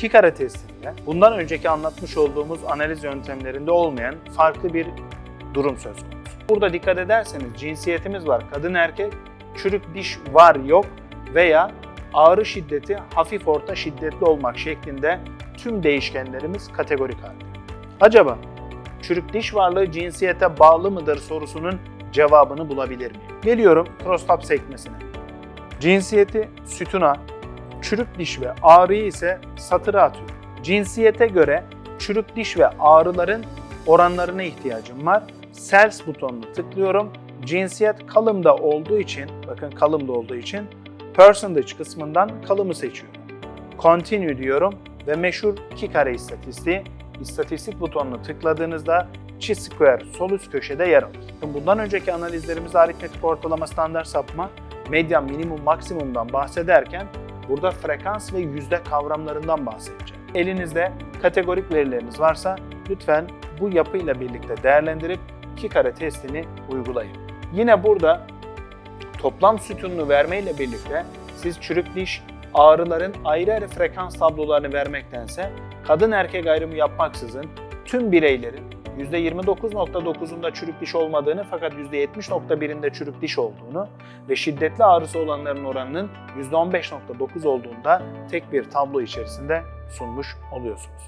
iki kare testinde bundan önceki anlatmış olduğumuz analiz yöntemlerinde olmayan farklı bir durum söz konusu. Burada dikkat ederseniz cinsiyetimiz var kadın erkek, çürük diş var yok veya ağrı şiddeti hafif orta şiddetli olmak şeklinde tüm değişkenlerimiz kategorik halde. Acaba çürük diş varlığı cinsiyete bağlı mıdır sorusunun cevabını bulabilir miyim? Geliyorum prostat sekmesine. Cinsiyeti sütuna, çürük diş ve ağrıyı ise satıra atıyorum. Cinsiyete göre çürük diş ve ağrıların oranlarına ihtiyacım var. Cells butonunu tıklıyorum. Cinsiyet kalımda olduğu için, bakın kalımda olduğu için percentage kısmından kalımı seçiyorum. Continue diyorum ve meşhur iki kare istatistiği istatistik butonunu tıkladığınızda Chi-square sol üst köşede yer alır. Bundan önceki analizlerimizde aritmetik ortalama standart sapma, medyan minimum maksimumdan bahsederken burada frekans ve yüzde kavramlarından bahsedeceğim. Elinizde kategorik verileriniz varsa lütfen bu yapıyla birlikte değerlendirip iki kare testini uygulayın. Yine burada toplam sütununu vermeyle birlikte siz çürük diş, ağrıların ayrı ayrı frekans tablolarını vermektense kadın erkek ayrımı yapmaksızın tüm bireylerin %29.9'unda çürük diş olmadığını fakat %70.1'inde çürük diş olduğunu ve şiddetli ağrısı olanların oranının %15.9 olduğunda tek bir tablo içerisinde sunmuş oluyorsunuz.